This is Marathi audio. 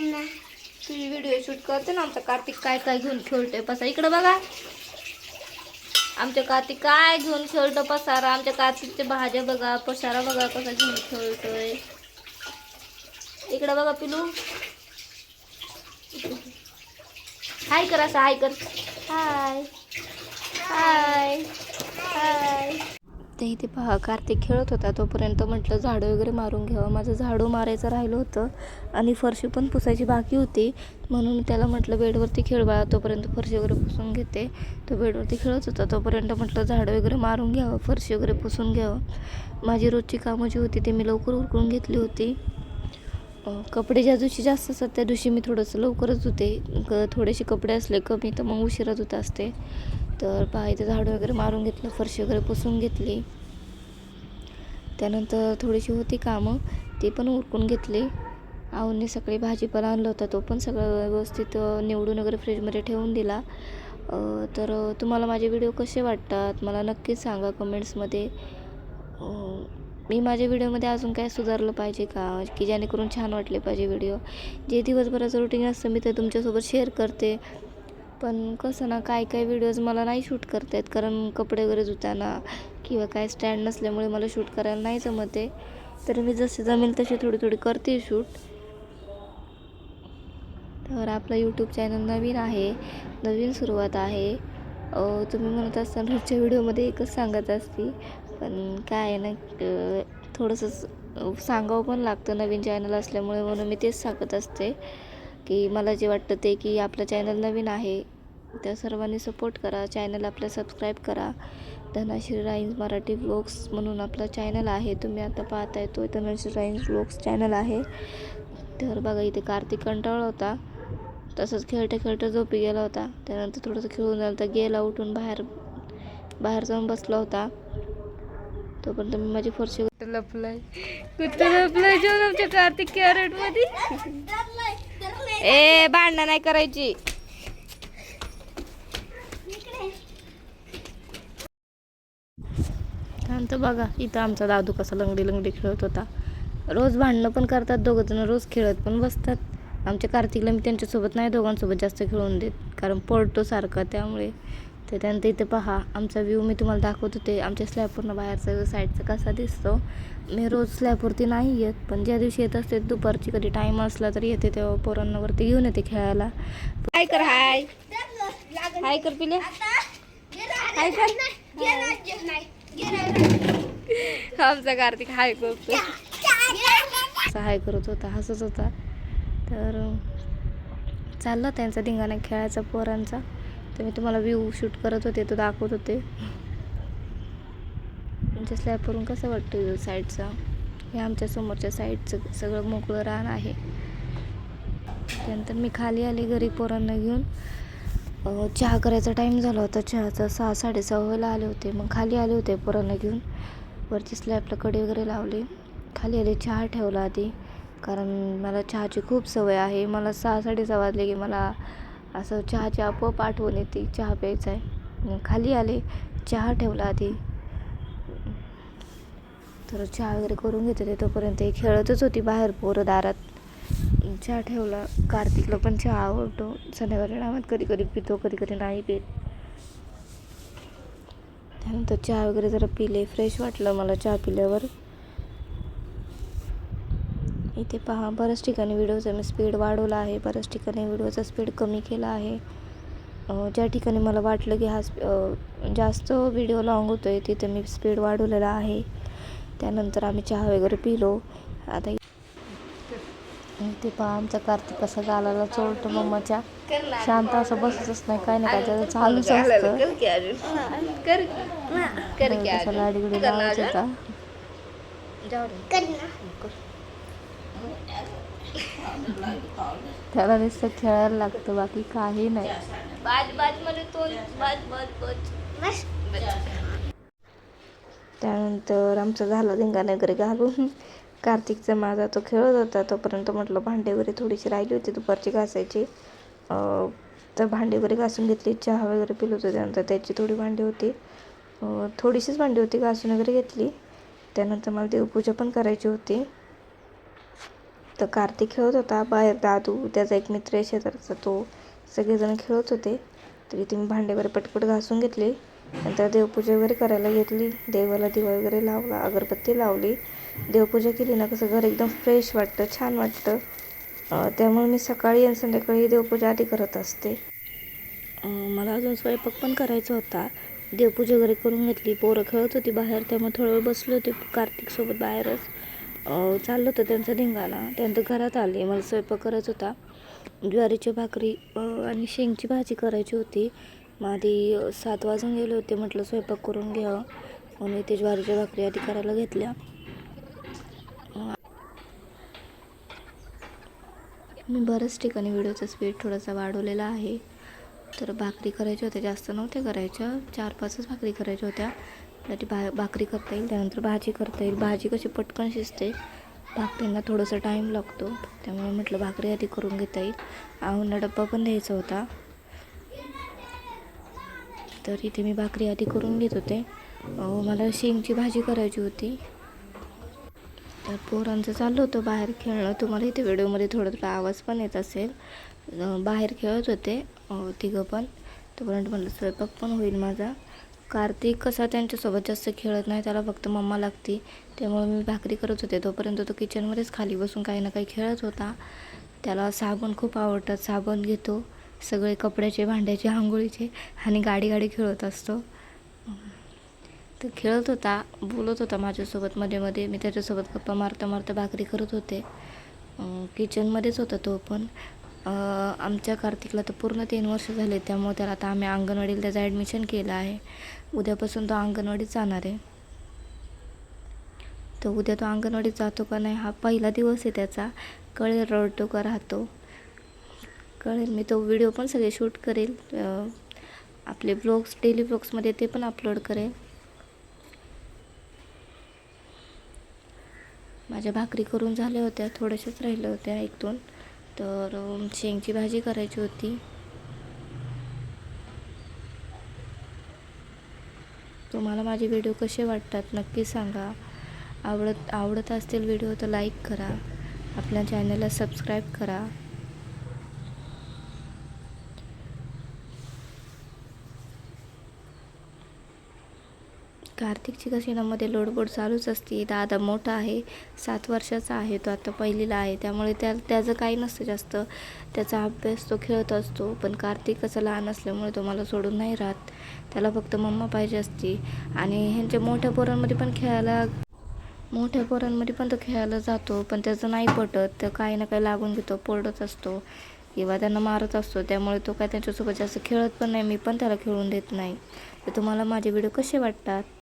तुझी व्हिडिओ शूट करते ना आमचा कार्तिक काय काय घेऊन खेळतोय पसा इकडे बघा. आमच्या कार्तिक काय घेऊन खेळतो पसारा. आमच्या कार्तिकच्या भाज्या बघा पसारा बघा कसा घेऊन खेळतोय. इकडे बघा पिलू. हाय कर असं हाय कर. हाय हाय ते इथे पहा कार्तिक खेळत होता. तोपर्यंत म्हटलं झाडं वगैरे मारून घ्यावं. माझं झाडू मारायचं राहिलं होतं आणि फरशी पण पुसायची बाकी होती. म्हणून मी त्याला म्हटलं बेडवरती खेळ बाळा. तोपर्यंत फरशी वगैरे पुसून घेते. तो बेडवरती खेळत होता. तोपर्यंत म्हटलं झाडं वगैरे मारून घ्यावं फरशी वगैरे पुसून घ्यावं. माझी रोजची कामं जी होती ती मी लवकर उरकून घेतली होती. कपडे ज्या दिवशी जास्त असतात त्या दिवशी मी थोडंसं लवकरच धुते. क थोडेसे कपडे असले कमी तर मग उशिरा धुत असते. तर पहा झाडं वगैरे मारून घेतलं फरशी वगैरे पुसून घेतली. त्यानंतर थोडीशी होती कामं ती पण उरकून घेतली. आऊने सकाळी भाजीपाला आणला होता तो पण सगळं व्यवस्थित निवडून वगैरे फ्रीजमध्ये ठेवून दिला. तर तुम्हाला माझे व्हिडिओ कसे वाटतात? मला नक्कीच सांगा कमेंट्समध्ये. मी माझ्या व्हिडिओमध्ये अजून काय सुधारलं पाहिजे का? की जेणेकरून छान वाटले पाहिजे व्हिडिओ. जे दिवसभराचं रुटीन असतं मी ते तुमच्यासोबत शेअर करते. पण कसं ना काय काय व्हिडिओज मला नाही शूट करता येत. कारण कपडे वगैरे धुताना किंवा काय स्टँड नसल्यामुळे मला शूट करायला नाही जमत आहे. तर मी जसे जमेल तसे थोडी थोडी करते शूट तर आपला यूट्यूब चॅनल नवीन आहे. नवीन सुरुवात आहे. तुम्ही म्हणत असताना रोजच्या व्हिडिओमध्ये एकच सांगत असती. पण काय आहे ना थोडंसं सांगावं पण लागतं. नवीन चॅनल असल्यामुळे म्हणून मी तेच सांगत असते. की मला जे वाटतं ते की आपलं चॅनल नवीन आहे त्या सर्वांनी सपोर्ट करा. चॅनल आपलं सबस्क्राईब करा. धनाश्री राईन्स मराठी व्लॉग्स म्हणून आपलं चॅनल आहे. तुम्ही आता पाहताय तो धनाश्री राईन्स व्लॉग्स चॅनल आहे. तर बघा इथे कार्तिक कंटाळला होता. तसंच खेळता खेळता झोपी गेला होता. त्यानंतर थोडंसं खेळून झालं तर गेला उठून बाहेर बाहेर जाऊन बसला होता. तोपर्यंत मी माझी फरशी लपलाय. कुठं लपलाय. जेवण आमच्या कार्तिक कॅरेटमध्ये. ए भांडणं नाही करायची. त्यानंतर बघा इथं आमचा दादू कसा लंगडी लंगडी खेळत होता. रोज भांडणं पण करतात दोघं जण रोज खेळत पण बसतात. आमच्या कार्तिकला मी त्यांच्यासोबत नाही दोघांसोबत जास्त खेळून देत. कारण पडतो सारखा त्यामुळे. तर त्यानंतर इथे पहा आमचा व्ह्यू मी तुम्हाला दाखवत होते. आमच्या स्लॅबवरनं बाहेरचा साईडचा कसा दिसतो. मी रोज स्लॅबवरती नाही येत पण ज्या दिवशी येत असते दुपारची कधी टाईम असला तरी येते तेव्हा पोरांवरती घेऊन येते खेळायला. हाय कर हाय. हाय कर पिले. हाय कर. आमचा कार्तिक हाय करतो असा हाय करत होता हसत होता. तर चालला त्यांचा धिंगाणा खेळायचा पोरांचा. तर मी तुम्हाला व्ह्यू शूट करत होते तो दाखवत होते. आमच्या स्लॅबवरून कसं वाटतं साईडचा हे आमच्या समोरच्या साईडचं सगळं मोकळं रान आहे. त्यानंतर मी खाली आले घरी पोरांना घेऊन. चहा करायचा टाईम झाला होता. चहाचा सहा साडेसहा व्हायला आले होते. मग खाली आले होते पोरांना घेऊन. वरती स्लॅबला कडे वगैरे लावले. खाली आले चहा ठेवला आधी. कारण मला चहाची खूप सवय आहे. मला सहा साडेसहा वाजले की मला असं चहाची आपोआप आठवण येते. चहा प्यायचा आहे. मग खाली आले चहा ठेवला आधी. तर चहा वगैरे करून घेत होते तोपर्यंत खेळतच होती बाहेर पोरं दारात. चहा ठेवला. कार्तिकला पण चहा आवडतो. शनिवारी टायमात कधी कधी पितो कधी कधी नाही पित. त्यानंतर चहा वगैरे जरा पिले. फ्रेश वाटलं मला चहा पिल्यावर. इथे पहा बऱ्याच ठिकाणी व्हिडिओचा मी स्पीड वाढवला आहे. बऱ्याच ठिकाणी व्हिडिओचा स्पीड कमी केला आहे. ज्या ठिकाणी मला वाटलं की हा जास्त व्हिडिओ लाँग होतो आहे तिथे मी स्पीड वाढवलेला आहे. त्यानंतर आम्ही चहा वगैरे पिलो. आता इथे पहा आमचा कार्तिक कसा गालाला चोळतो मम्माच्या. शांत असं बसतच नाही काय नाही काय त्याचं चालूच असतं. कसा गाडी गुडी लावत होता त्याला नुसतं खेळायला लागतं बाकी काही नाही. त्यानंतर आमचं झालं धिंगाणे वगैरे घालून. कार्तिकचा माझा तो खेळत होता तोपर्यंत म्हटलं भांडे वगैरे थोडीशी राहिली होती दुपारची घासायची. तर भांडी वगैरे घासून घेतली चहा वगैरे पिलो होतो त्यानंतर त्याची थोडी भांडी होती. थोडीशीच भांडी होती घासून वगैरे घेतली. त्यानंतर मला देवपूजा पण करायची होती. तर कार्तिक खेळत होता बाहेर दादू त्याचा एक मित्र आहे शेजारचा तो सगळेजण खेळत होते. तरी तुम्ही भांडे वगैरे पटपट घासून घेतले. नंतर देवपूजा वगैरे करायला घेतली. देवाला दिवा वगैरे लावला अगरबत्ती लावली. देवपूजा केली ना कसं घर एकदम फ्रेश वाटतं छान वाटतं. त्यामुळे मी सकाळी आणि संध्याकाळी देवपूजा आधी करत असते. मला अजून स्वयंपाक पण करायचा होता. देवपूजा वगैरे करून घेतली. पोरं खेळत होती बाहेर त्यामुळे थोडं वेळ बसले होते कार्तिकसोबत बाहेरच. चाललं होतं त्यांचा धिंगाणा त्यानंतर घरात आले. मला स्वयंपाक करायचा होता. ज्वारीची भाकरी आणि शेंगची भाजी करायची होती. मग आधी सात वाजून गेले होते म्हटलं स्वयंपाक करून घ्यावं. म्हणून ते ज्वारीच्या भाकरी आधी करायला घेतल्या. मी बऱ्याच ठिकाणी व्हिडिओचा स्पीड थोडासा वाढवलेला आहे. तर भाकरी करायच्या होत्या जास्त नव्हत्या करायच्या. चार पाचच भाकरी करायच्या होत्या. त्यासाठी भा भाकरी करता येईल त्यानंतर भाजी करता येईल. भाजी कशी पटकन शिजते भाकरींना थोडासा टाईम लागतो. त्यामुळे म्हटलं भाकरी आधी करून घेता येईल. आहूंना डब्बा पण द्यायचा होता. तर इथे मी भाकरी आधी करून घेत होते. मला शेंगची भाजी करायची होती. तर पोरांचं चाललं होतं बाहेर खेळणं. तुम्हाला इथे व्हिडिओमध्ये थोडं थोडा आवाज पण येत असेल. बाहेर खेळत होते तिघं पण. तोपर्यंत म्हणलं स्वयंपाक पण होईल माझा. कार्तिक कसा त्यांच्यासोबत जास्त खेळत नाही त्याला फक्त मम्मा लागती. त्यामुळे मी भाकरी करत होते. तोपर्यंत तो किचनमध्येच खाली बसून काही ना काही खेळत होता. त्याला साबण खूप आवडतात. साबण घेतो. सगळे कपड्याचे भांड्याचे आंघोळीचे आणि गाडी गाडी खेळत असतो. तर खेळत होता बोलत होता माझ्यासोबत. मध्ये मध्ये मी त्याच्यासोबत गप्पा मारता मारता भाकरी करत होते. किचनमध्येच होता तो पण. आमच्या कार्तिकला तर पूर्ण तीन वर्ष झाले. त्यामुळे त्याला आता आम्ही अंगणवाडीला त्याचं ॲडमिशन केलं आहे. उद्यापासून तो अंगणवाडीत जाणार आहे. तर उद्या तो अंगणवाडीत जातो का नाही हा पहिला दिवस आहे त्याचा. कळेल रडतो का राहतो. कळेल. मी तो व्हिडिओ पण सगळे शूट करेल. आपले ब्लॉग्स डेली ब्लॉग्समध्ये ते पण अपलोड करेल. माझ्या भाकरी करून झाल्या होत्या थोड्याशाच राहिल्या होत्या एक दोन तर शेंगची भाजी करायची होती. तुम्हाला माझे व्हिडिओ कसे वाटतात नक्की सांगा. आवडत आवडत असतील व्हिडिओ तर लाईक करा. आपल्या चॅनलला सबस्क्राईब करा. कार्तिकची कसिनोमध्ये लोडबोड चालूच असते. दादा मोठा आहे सात वर्षाचा आहे तो आता पहिलीला आहे. त्यामुळे त्या त्याचं काही नसतं जास्त. त्याचा अभ्यास तो खेळत असतो पण कार्तिक कसं लहान असल्यामुळे तो मला सोडून नाही राहत. त्याला फक्त मम्मा पाहिजे असती. आणि ह्यांच्या मोठ्या पोरांमध्ये पण खेळायला मोठ्या पोरांमध्ये पण तो खेळायला जातो पण त्याचं नाही पटत. तर काही ना काही लागून घेतो पडत असतो किंवा त्यांना मारत असतो. त्यामुळे तो काय त्यांच्यासोबत जास्त खेळत पण नाही. मी पण त्याला खेळून देत नाही. तर तुम्हाला माझे व्हिडिओ कसे वाटतात?